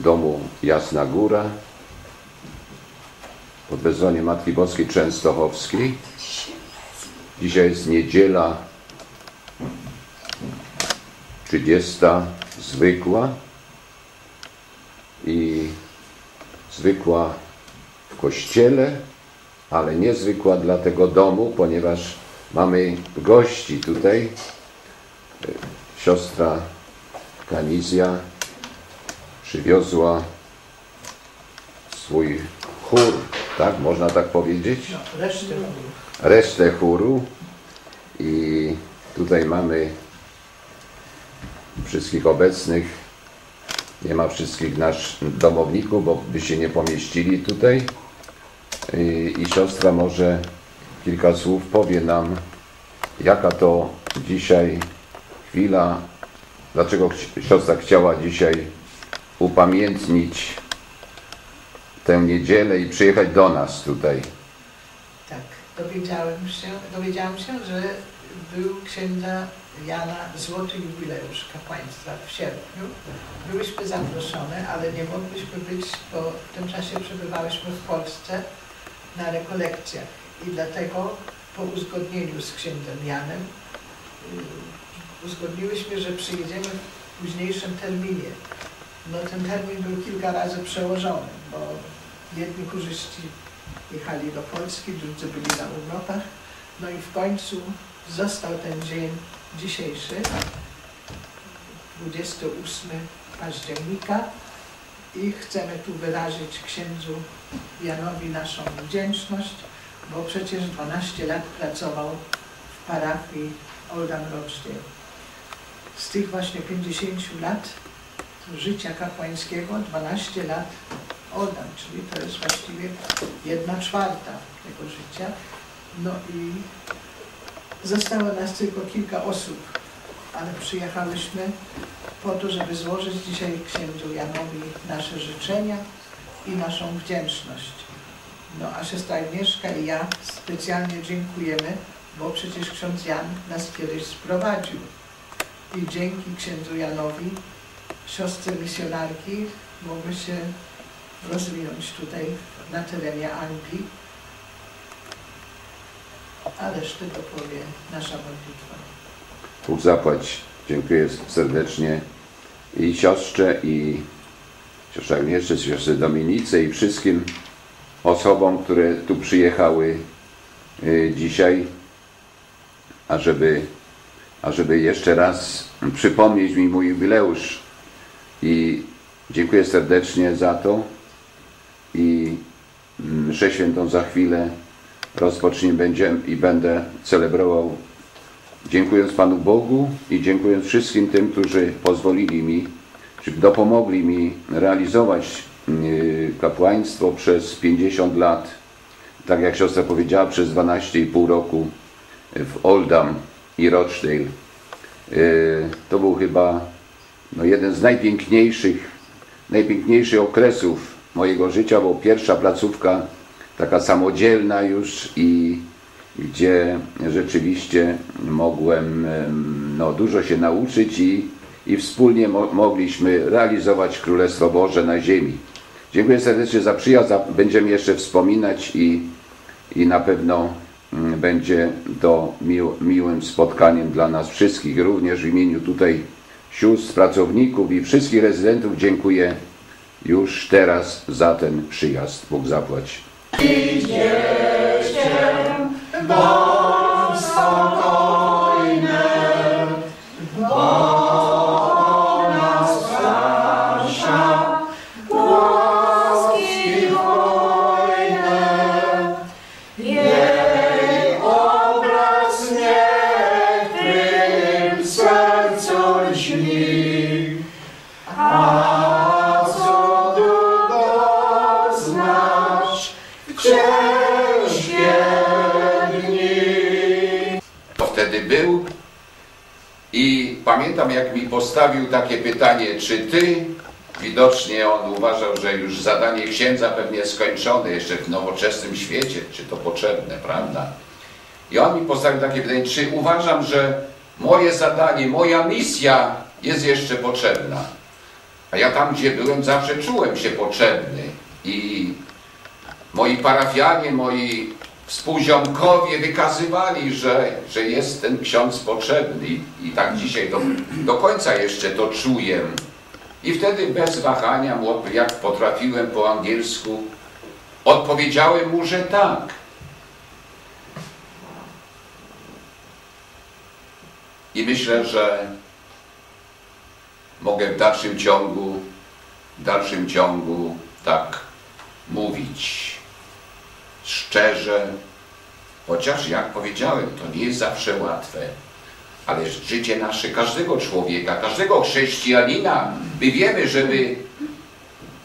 domu Jasna Góra pod wezwaniem Matki Boskiej Częstochowskiej. Dzisiaj jest niedziela 30 zwykła i zwykła w kościele, ale niezwykła dla tego domu, ponieważ mamy gości tutaj. Siostra Kanizja przywiozła swój chór, tak? Można tak powiedzieć? No, resztę Resztę chóru i tutaj mamy wszystkich obecnych. Nie ma wszystkich nasz domowników, bo by się nie pomieścili tutaj. I, I siostra może kilka słów powie nam, jaka to dzisiaj chwila, dlaczego siostra chciała dzisiaj upamiętnić tę niedzielę i przyjechać do nas tutaj. Tak, dowiedziałem się, dowiedziałam się, że był księdza Jana złoty jubileusz kapłaństwa w sierpniu. Byłyśmy zaproszone, ale nie mogliśmy być, bo w tym czasie przebywałyśmy w Polsce na rekolekcjach i dlatego po uzgodnieniu z księdzem Janem y, uzgodniłyśmy, że przyjedziemy w późniejszym terminie. No ten termin był kilka razy przełożony, bo jedni kurzyści jechali do Polski, drudzy byli na urlopach. No i w końcu został ten dzień dzisiejszy, 28 października i chcemy tu wyrazić księdzu Janowi naszą wdzięczność, bo przecież 12 lat pracował w parafii Oldham Rochdale. Z tych właśnie 50 lat życia kapłańskiego 12 lat Oldham, czyli to jest właściwie jedna czwarta tego życia. No i zostało nas tylko kilka osób, ale przyjechałyśmy po to, żeby złożyć dzisiaj księdzu Janowi nasze życzenia i naszą wdzięczność. No a siostra Agnieszka i ja specjalnie dziękujemy, bo przecież ksiądz Jan nas kiedyś sprowadził. I dzięki księdzu Janowi siostry misjonarki mogły się rozwinąć tutaj na terenie Anglii, a resztę dopowie nasza modlitwa. Bóg zapłać. Dziękuję serdecznie i siostrze, i siostrze Agnieszce, siostrze Dominice i wszystkim osobom, które tu przyjechały y, dzisiaj, ażeby, ażeby jeszcze raz przypomnieć mi mój jubileusz. I dziękuję serdecznie za to i mszę świętą za chwilę rozpocznie będziemy i będę celebrował dziękując Panu Bogu i dziękując wszystkim tym, którzy pozwolili mi, czy dopomogli mi realizować yy, kapłaństwo przez 50 lat, tak jak siostra powiedziała, przez 12,5 roku w Oldham i Rochdale. Yy, To był chyba no, jeden z najpiękniejszych, najpiękniejszych okresów mojego życia, bo pierwsza placówka taka samodzielna już i gdzie rzeczywiście mogłem em, no, dużo się nauczyć i, i wspólnie mo mogliśmy realizować Królestwo Boże na ziemi. Dziękuję serdecznie za przyjazd, będziemy jeszcze wspominać i, i na pewno mm, będzie to mił, miłym spotkaniem dla nas wszystkich. Również w imieniu tutaj sióstr, pracowników i wszystkich rezydentów dziękuję już teraz za ten przyjazd. Bóg zapłać. To postawił takie pytanie, czy ty, widocznie on uważał, że już zadanie księdza pewnie skończone jeszcze w nowoczesnym świecie, czy to potrzebne, prawda? I on mi postawił takie pytanie, czy uważam, że moje zadanie, moja misja jest jeszcze potrzebna. A ja tam, gdzie byłem, zawsze czułem się potrzebny. I moi parafianie, moi współziomkowie wykazywali, że, że jest ten ksiądz potrzebny. I, tak dzisiaj do, do końca jeszcze to czuję. I wtedy bez wahania, jak potrafiłem po angielsku, odpowiedziałem mu, że tak. I myślę, że mogę w dalszym ciągu, w dalszym ciągu tak mówić szczerze, chociaż jak powiedziałem, to nie jest zawsze łatwe, ale życie nasze, każdego człowieka, każdego chrześcijanina, my wiemy, żeby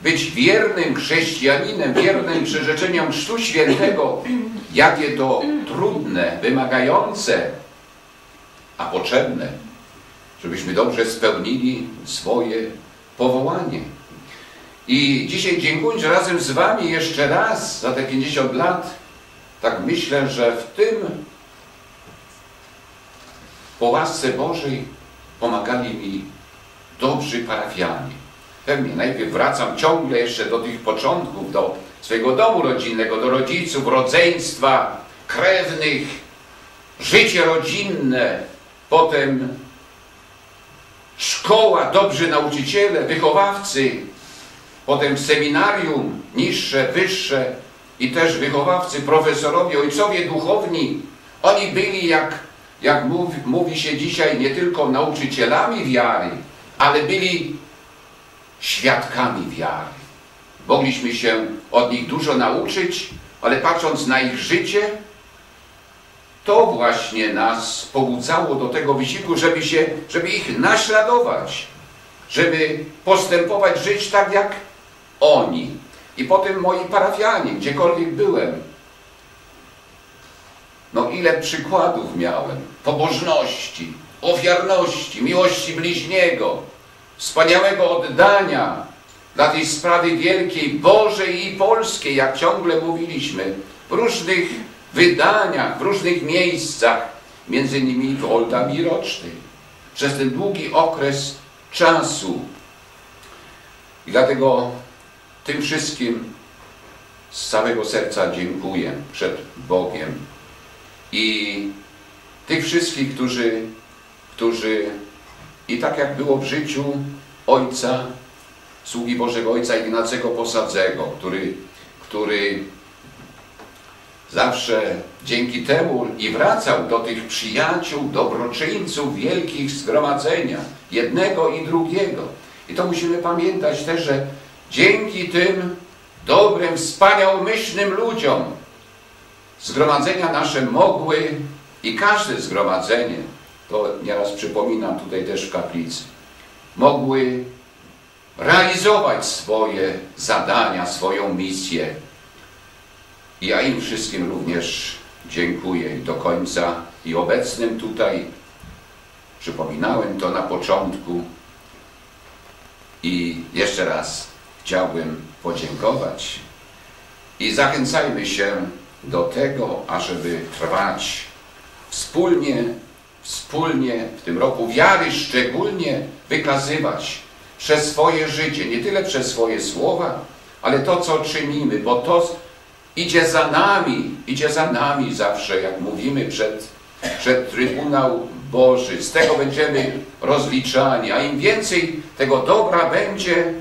być wiernym chrześcijaninem, wiernym przyrzeczeniom Chrztu Świętego, jakie to trudne, wymagające, a potrzebne, żebyśmy dobrze spełnili swoje powołanie. I dzisiaj dziękując razem z Wami jeszcze raz za te 50 lat, tak myślę, że w tym po łasce Bożej pomagali mi dobrzy parafianie. Pewnie najpierw wracam ciągle jeszcze do tych początków, do swojego domu rodzinnego, do rodziców, rodzeństwa, krewnych, życie rodzinne, potem szkoła, dobrzy nauczyciele, wychowawcy, potem seminarium, niższe, wyższe i też wychowawcy, profesorowie, ojcowie duchowni. Oni byli, jak, jak mówi, mówi się dzisiaj, nie tylko nauczycielami wiary, ale byli świadkami wiary. Mogliśmy się od nich dużo nauczyć, ale patrząc na ich życie, to właśnie nas pobudzało do tego wysiłku, żeby, się, żeby ich naśladować, żeby postępować, żyć tak jak oni. I potem moi parafianie, gdziekolwiek byłem. No ile przykładów miałem pobożności, ofiarności, miłości bliźniego, wspaniałego oddania dla tej sprawy wielkiej, Bożej i polskiej, jak ciągle mówiliśmy, w różnych wydaniach, w różnych miejscach, między innymi w Oldami Rocznych, przez ten długi okres czasu. I dlatego tym wszystkim z całego serca dziękuję przed Bogiem. I tych wszystkich, którzy, którzy i tak jak było w życiu Ojca, sługi Bożego Ojca Ignacego Posadzego, który, który zawsze dzięki temu i wracał do tych przyjaciół, dobroczyńców wielkich zgromadzenia, jednego i drugiego. I to musimy pamiętać też, że dzięki tym dobrym, wspaniałomyślnym ludziom zgromadzenia nasze mogły i każde zgromadzenie, to nieraz przypominam tutaj też w kaplicy, mogły realizować swoje zadania, swoją misję. I ja im wszystkim również dziękuję do końca i obecnym tutaj. Przypominałem to na początku i jeszcze raz chciałbym podziękować i zachęcajmy się do tego, ażeby trwać wspólnie, wspólnie w tym roku wiary szczególnie wykazywać przez swoje życie, nie tyle przez swoje słowa, ale to, co czynimy, bo to idzie za nami, idzie za nami zawsze, jak mówimy przed, przed Trybunał Boży. Z tego będziemy rozliczani, a im więcej tego dobra będzie,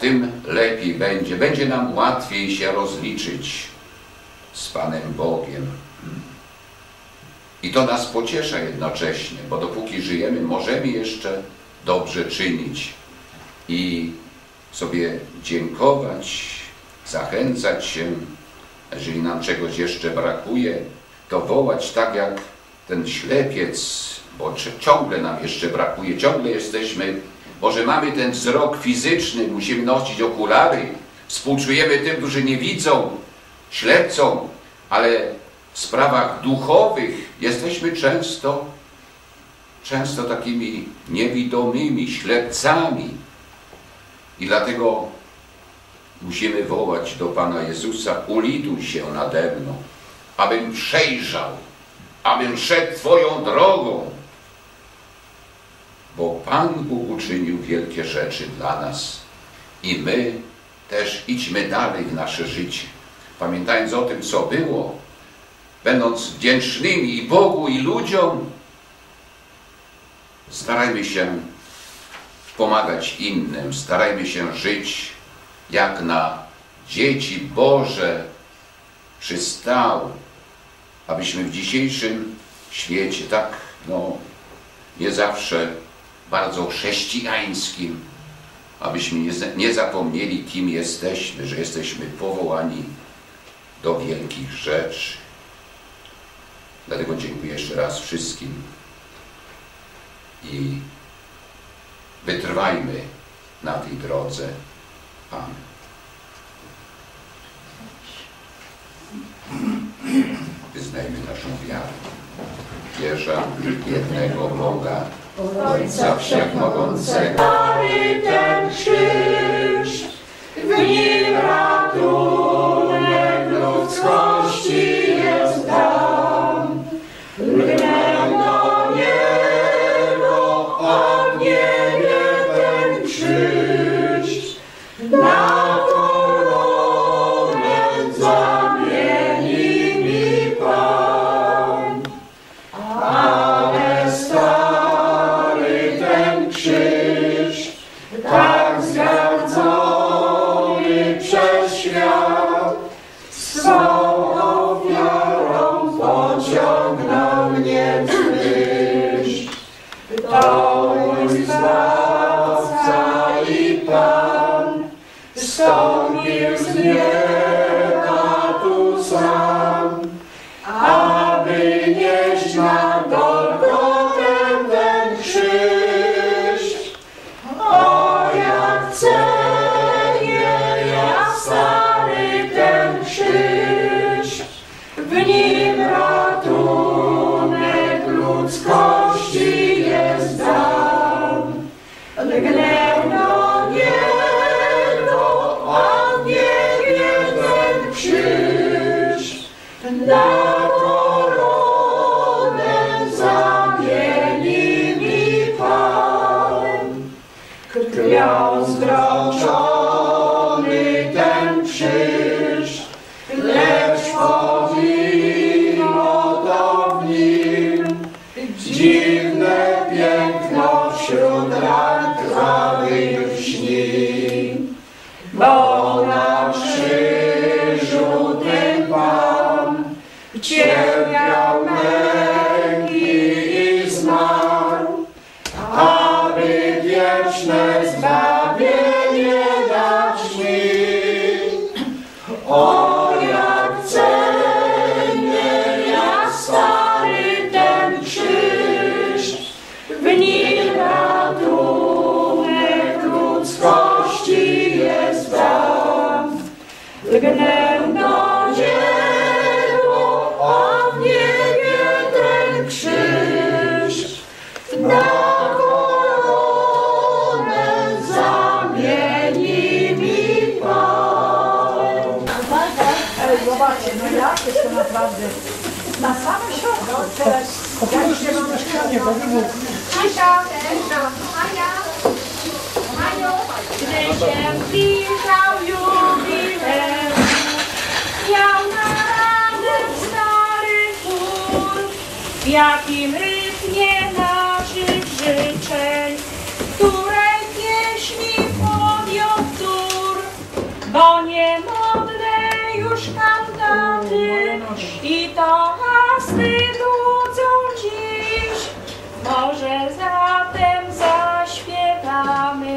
tym lepiej będzie. Będzie nam łatwiej się rozliczyć z Panem Bogiem. I to nas pociesza jednocześnie, bo dopóki żyjemy, możemy jeszcze dobrze czynić i sobie dziękować, zachęcać się, jeżeli nam czegoś jeszcze brakuje, to wołać tak jak ten ślepiec, bo ciągle nam jeszcze brakuje, ciągle jesteśmy, może mamy ten wzrok fizyczny, musimy nosić okulary, współczujemy tym, którzy nie widzą, ślepcą, ale w sprawach duchowych jesteśmy często, często takimi niewidomymi, ślepcami. I dlatego musimy wołać do Pana Jezusa, ulituj się nade mną, abym przejrzał, abym szedł Twoją drogą. Bo Pan Bóg uczynił wielkie rzeczy dla nas. I my też idźmy dalej w nasze życie, pamiętając o tym, co było, będąc wdzięcznymi i Bogu, i ludziom, starajmy się pomagać innym, starajmy się żyć jak na dzieci Boże przystało, abyśmy w dzisiejszym świecie, tak no, nie zawsze bardzo chrześcijańskim, abyśmy nie, nie zapomnieli, kim jesteśmy, że jesteśmy powołani do wielkich rzeczy. Dlatego dziękuję jeszcze raz wszystkim i wytrwajmy na tej drodze. Amen. Wyznajmy naszą wiarę. Wierzę w jednego Boga, Ojca Wszechmogącego, Stary ten krzyż, w nim ratunek w nim zbawienie dać mi. O, naprawdę na samym środku. Teraz ja już nie mam mieszkania, bo wybuch. Kasia, Maja, Maju, gdy się zbliżał jubileusz, miał na radę stary chór, w jakim rytmie naszych życzeń, które pieśni podjął wzór, bo nie modlę już kantaty i to hasty nudzą dziś. Może zatem zaśpiewamy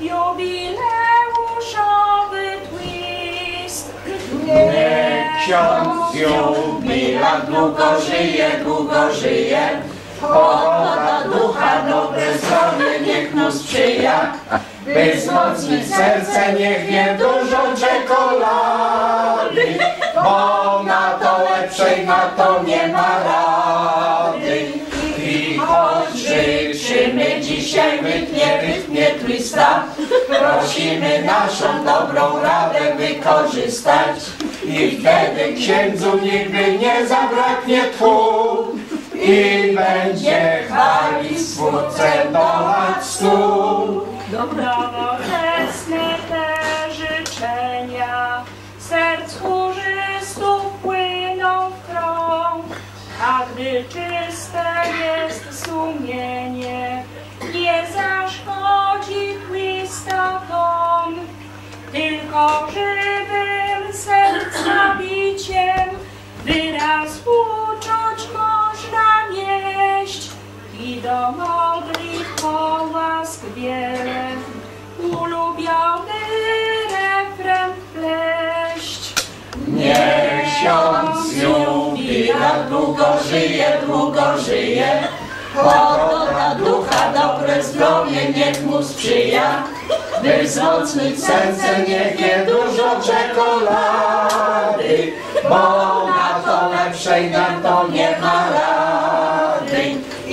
jubileuszowy twist. Niech ksiądz jubilat długo żyje, długo żyje. Pogoda ducha, dobre zdrowie niech mu sprzyja. By wzmocnić serce, niech wie dużo czekolady. Bo na to lepszej, na to nie ma rady. I choć życzymy dzisiaj wytnie, wytnie twista, prosimy naszą dobrą radę wykorzystać. I wtedy księdzu nigdy nie zabraknie tchu. I będzie chwalić Stwórcę do lat stu. Nowoczesne te życzenia. Serc chórzystów płyną w krąg, a gdy czyste jest sumienie, nie zaszkodzi tom, tylko żywym serca biciem wyraz i do modlitw po łask wiele ulubiony refren pleść. Niech ksiądz jubila długo żyje, długo żyje. Pogoda ducha, dobre zdrowie niech mu sprzyja. By wzmocnić serce, niech je dużo czekolady, bo na to lepszej nam to nie ma rady.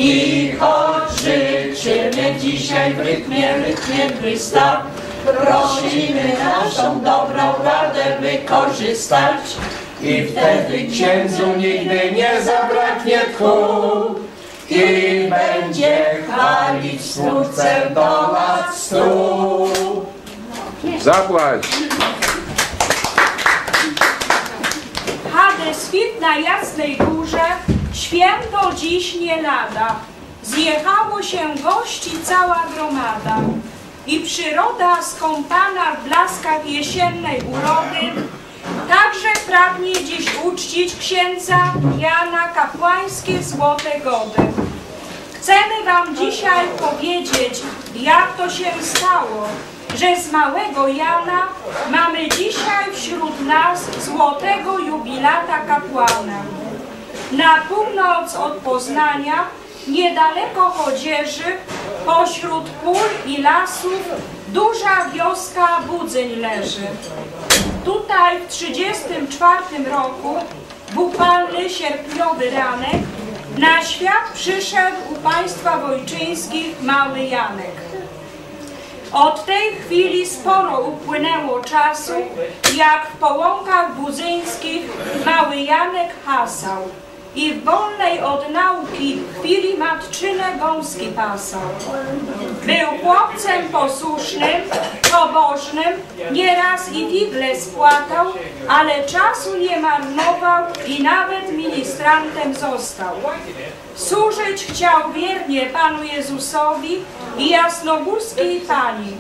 I choć życzymy dzisiaj w rytmie, rytmie Chrysta, prosimy naszą dobrą radę wykorzystać. I wtedy księdzu nigdy nie zabraknie tchu i będzie chwalić Stwórcę do lat stu. Zapłać! Hades na jasnej górze, święto dziś nie lada. Zjechało się gości cała gromada. I przyroda skąpana w blaskach jesiennej urody, także pragnie dziś uczcić księdza Jana kapłańskie złote gody. Chcemy Wam dzisiaj powiedzieć, jak to się stało, że z małego Jana mamy dzisiaj wśród nas złotego jubilata kapłana. Na północ od Poznania, niedaleko Chodzieży, pośród pól i lasów, duża wioska Budzeń leży. Tutaj w 1934 roku, w upalny sierpniowy ranek, na świat przyszedł u państwa wojczyńskich mały Janek. Od tej chwili sporo upłynęło czasu, jak w połąkach budzyńskich mały Janek hasał i wolnej od nauki chwili matczyne gąski pasał. Był chłopcem posłusznym, pobożnym, nieraz i figle spłatał, ale czasu nie marnował i nawet ministrantem został. Służyć chciał wiernie Panu Jezusowi i jasnogórskiej Pani.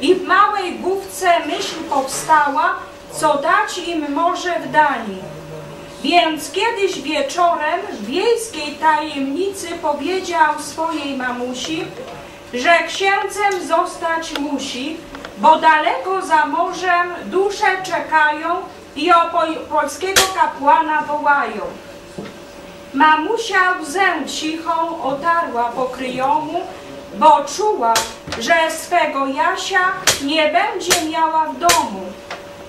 I w małej główce myśl powstała, co dać im może w Danii. Więc kiedyś wieczorem w wiejskiej tajemnicy powiedział swojej mamusi, że księdzem zostać musi, bo daleko za morzem dusze czekają i o po- polskiego kapłana wołają. Mamusia łzę cichą otarła pokryjomu, bo czuła, że swego Jasia nie będzie miała w domu.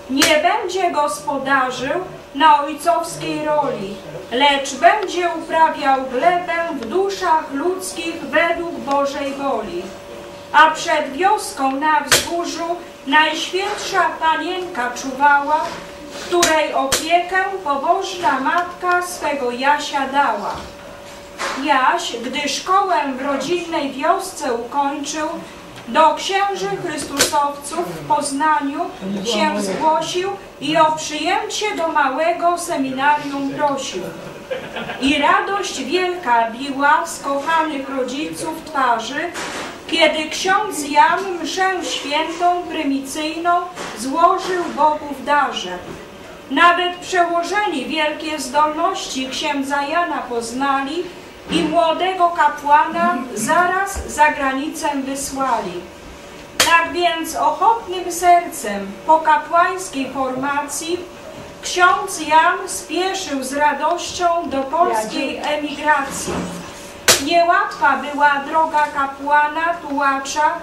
Nie będzie gospodarzył na ojcowskiej roli, lecz będzie uprawiał glebę w duszach ludzkich według Bożej woli. A przed wioską na wzgórzu Najświętsza Panienka czuwała, której opiekę pobożna matka swego Jasia dała. Jaś, gdy szkołę w rodzinnej wiosce ukończył, do księży Chrystusowców w Poznaniu się zgłosił i o przyjęcie do małego seminarium prosił. I radość wielka biła z kochanych rodziców twarzy, kiedy ksiądz Jan mszę świętą prymicyjną złożył Bogu w darze. Nawet przełożeni wielkie zdolności księdza Jana poznali i młodego kapłana zaraz za granicę wysłali. Tak więc ochotnym sercem po kapłańskiej formacji ksiądz Jan spieszył z radością do polskiej emigracji. Niełatwa była droga kapłana, tułacza,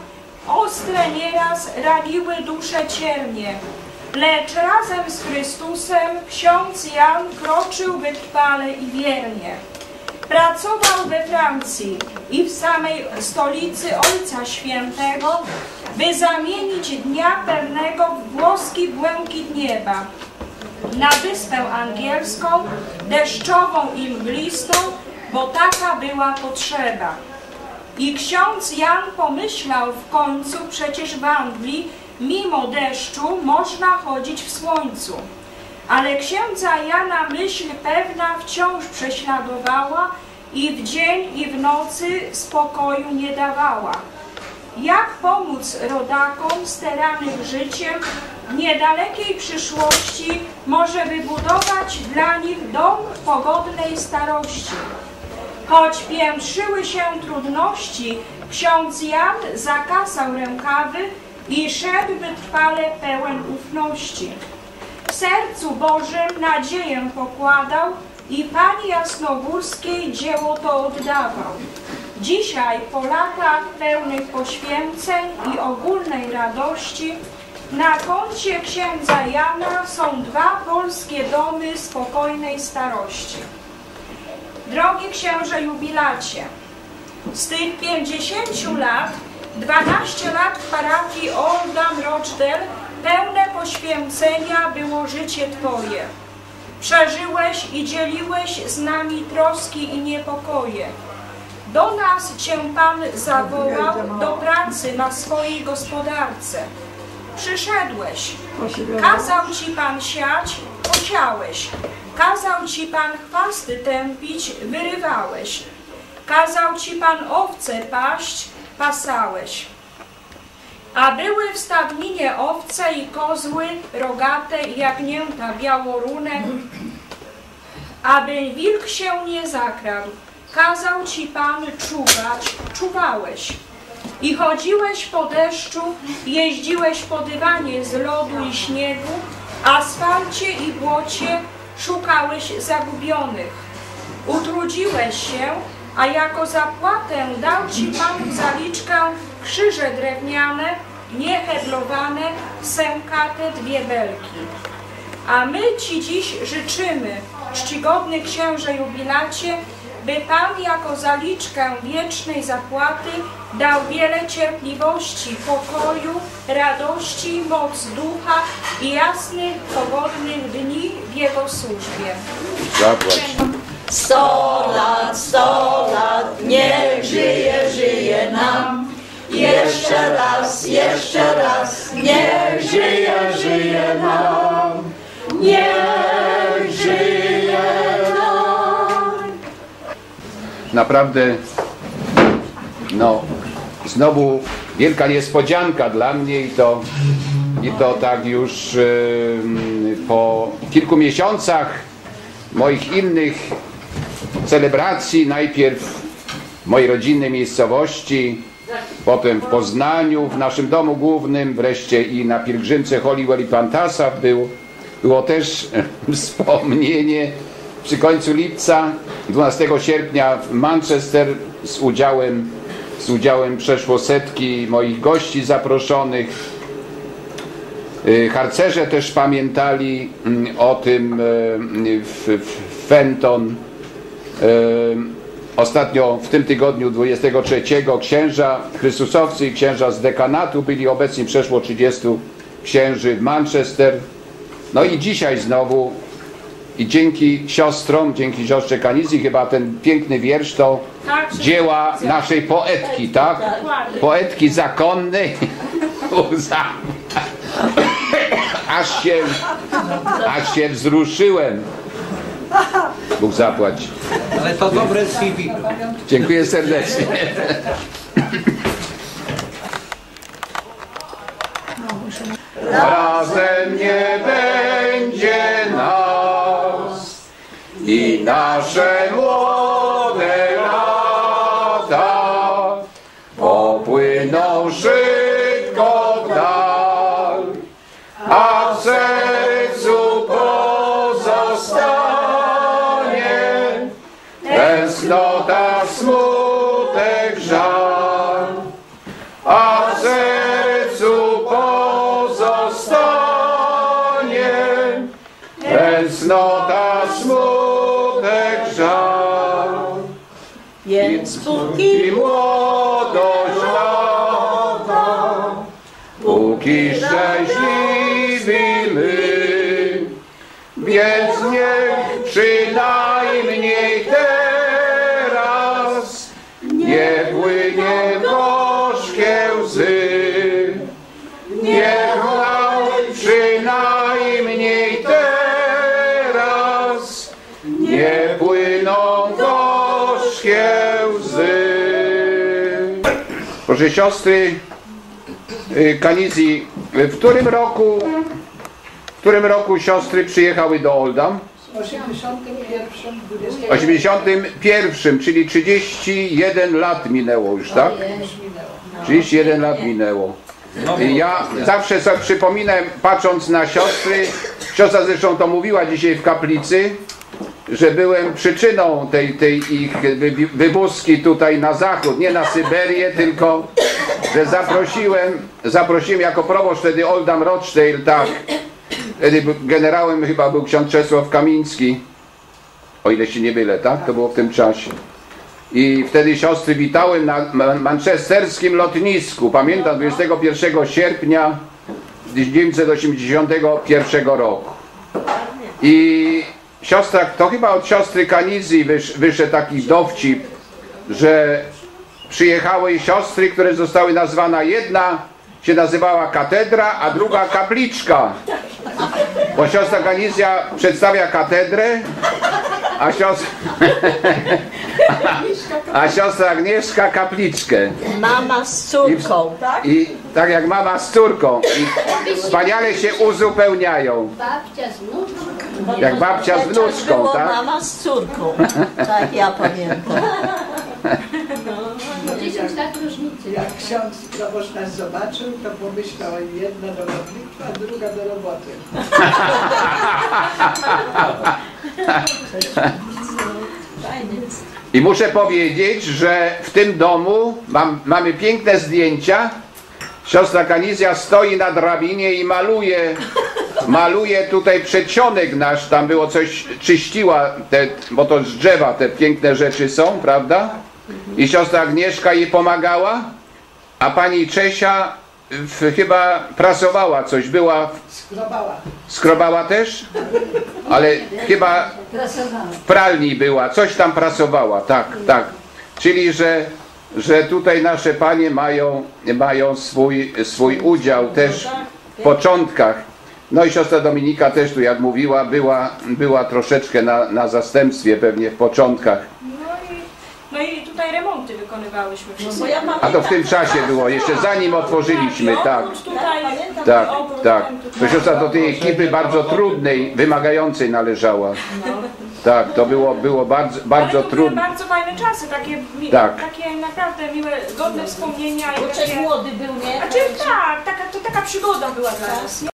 ostre nieraz raniły dusze ciernie. Lecz razem z Chrystusem ksiądz Jan kroczył wytrwale i wiernie. Pracował we Francji i w samej stolicy Ojca Świętego, by zamienić dnia pewnego w włoski błękit nieba. Na wyspę angielską, deszczową i mglistą, bo taka była potrzeba. I ksiądz Jan pomyślał w końcu, przecież w Anglii mimo deszczu można chodzić w słońcu. Ale księdza Jana myśl pewna wciąż prześladowała i w dzień i w nocy spokoju nie dawała. Jak pomóc rodakom steranych życiem w niedalekiej przyszłości może wybudować dla nich dom pogodnej starości? Choć piętrzyły się trudności, ksiądz Jan zakasał rękawy i szedł wytrwale pełen ufności. W sercu Bożym nadzieję pokładał i Pani Jasnogórskiej dzieło to oddawał. Dzisiaj po latach pełnych poświęceń i ogólnej radości na koncie księdza Jana są dwa polskie domy spokojnej starości. Drogi księże jubilacie, z tych 50 lat 12 lat parafii Oldham Rochdale pełne poświęcenia było życie Twoje. Przeżyłeś i dzieliłeś z nami troski i niepokoje. Do nas Cię Pan zawołał do pracy na swojej gospodarce. Przyszedłeś, kazał Ci Pan siać, posiałeś. Kazał Ci Pan chwasty tępić, wyrywałeś. Kazał Ci Pan owce paść, pasałeś. A były w stadninie owce i kozły, rogate jagnięta białorune, aby wilk się nie zakradł. Kazał ci Pan czuwać, czuwałeś. I chodziłeś po deszczu, jeździłeś po dywanie z lodu i śniegu, asfalcie i błocie szukałeś zagubionych. Utrudziłeś się, a jako zapłatę dał ci Pan zaliczkę krzyże drewniane, niehedlowane, sękate dwie belki. A my Ci dziś życzymy, czcigodny księże jubilacie, by Pan jako zaliczkę wiecznej zapłaty dał wiele cierpliwości, pokoju, radości, moc ducha i jasnych, pogodnych dni w Jego służbie. Zapłać. Sto lat, sto lat, niech żyje, żyje nam. Jeszcze raz, jeszcze raz, niech żyje, żyje nam. Niech żyje nam. naprawdę no znowu wielka niespodzianka dla mnie i to i to tak już ym, po kilku miesiącach moich innych celebracji najpierw w mojej rodzinnej miejscowości potem w Poznaniu w naszym domu głównym wreszcie i na pielgrzymce Holywell i Pantasa był, było też wspomnienie przy końcu lipca 12 sierpnia w Manchester z udziałem, z udziałem przeszło setki moich gości zaproszonych. Y, Harcerze też pamiętali mm, o tym y, w, w Fenton. Ostatnio w tym tygodniu 23 księża Chrystusowcy i księża z dekanatu byli obecni przeszło 30 księży w Manchester. No i dzisiaj znowu i dzięki siostrom, dzięki siostrze Kanizji, chyba ten piękny wiersz to Tak, dzieła naszej poetki, tak? Poetki zakonnej. Aż się, aż się wzruszyłem. Bóg zapłać. Ale to dobre CV. Dziękuję serdecznie. Razem nie będzie nas i nasze młode z niej, przynajmniej teraz, nie płynie gorzkie łzy. Niech nam przynajmniej teraz nie płyną gorzkie łzy. Proszę siostry y, Kalizi, w którym roku którym roku siostry przyjechały do Oldham? W 81, 20 W 81, czyli 31 lat minęło już, tak? już minęło. 31 lat minęło. I Ja zawsze sobie przypominam, patrząc na siostry, siostra zresztą to mówiła dzisiaj w kaplicy, że byłem przyczyną tej, tej ich wy- wywózki tutaj na zachód, nie na Syberię, tylko że zaprosiłem, zaprosiłem jako proboszcz wtedy Oldham Rochdale, tak, generałem chyba był ksiądz Czesław Kamiński, o ile się nie mylę, tak? To było w tym czasie. I wtedy siostry witałem na ma- manchesterskim lotnisku. Pamiętam 21 sierpnia 1981 roku. I siostra, to chyba od siostry Kanizji wysz, wyszedł taki dowcip, że przyjechały siostry, które zostały nazwane jedna się nazywała katedra, a druga kapliczka. Bo siostra Kanizja przedstawia katedrę, a siostra, a siostra Agnieszka kapliczkę. Mama z córką. I tak jak mama z córką. I wspaniale się uzupełniają. Babcia z wnuczką. Jak babcia z wnuczką, tak? mama z córką. Tak, ja pamiętam. Gdzieś już tak różnicy. Jak ksiądz proboszcz nas zobaczył, to pomyślał jedna do modlitwy, a druga do roboty. I muszę powiedzieć, że w tym domu mam, mamy piękne zdjęcia. Siostra Kanizja stoi na drabinie i maluje, maluje tutaj przedsionek nasz. Tam było coś, czyściła, te, bo to z drzewa te piękne rzeczy są, prawda? I siostra Agnieszka jej pomagała, a pani Czesia w, chyba prasowała coś, była, Skrobała. skrobała też? Ale chyba w pralni była, coś tam prasowała, tak, tak. Czyli, że, że tutaj nasze panie mają, mają swój, swój udział też w początkach. No i siostra Dominika też tu, jak mówiła, była, była troszeczkę na, na zastępstwie pewnie w początkach. No i, no i tutaj remonty wykonywałyśmy Bo wszystkie. ja A to w tym czasie było, jeszcze zanim otworzyliśmy, tak. Tak, tak. tutaj- siostra do tej ekipy bardzo trudnej, wymagającej należała. Tak, to było, było bardzo, bardzo Ale to były trudne. bardzo fajne czasy, takie, mi, Tak. takie naprawdę miłe, godne wspomnienia. i Boczek takie- młody był, nie? Znaczy tak, taka, to taka przygoda była dla nas, nie?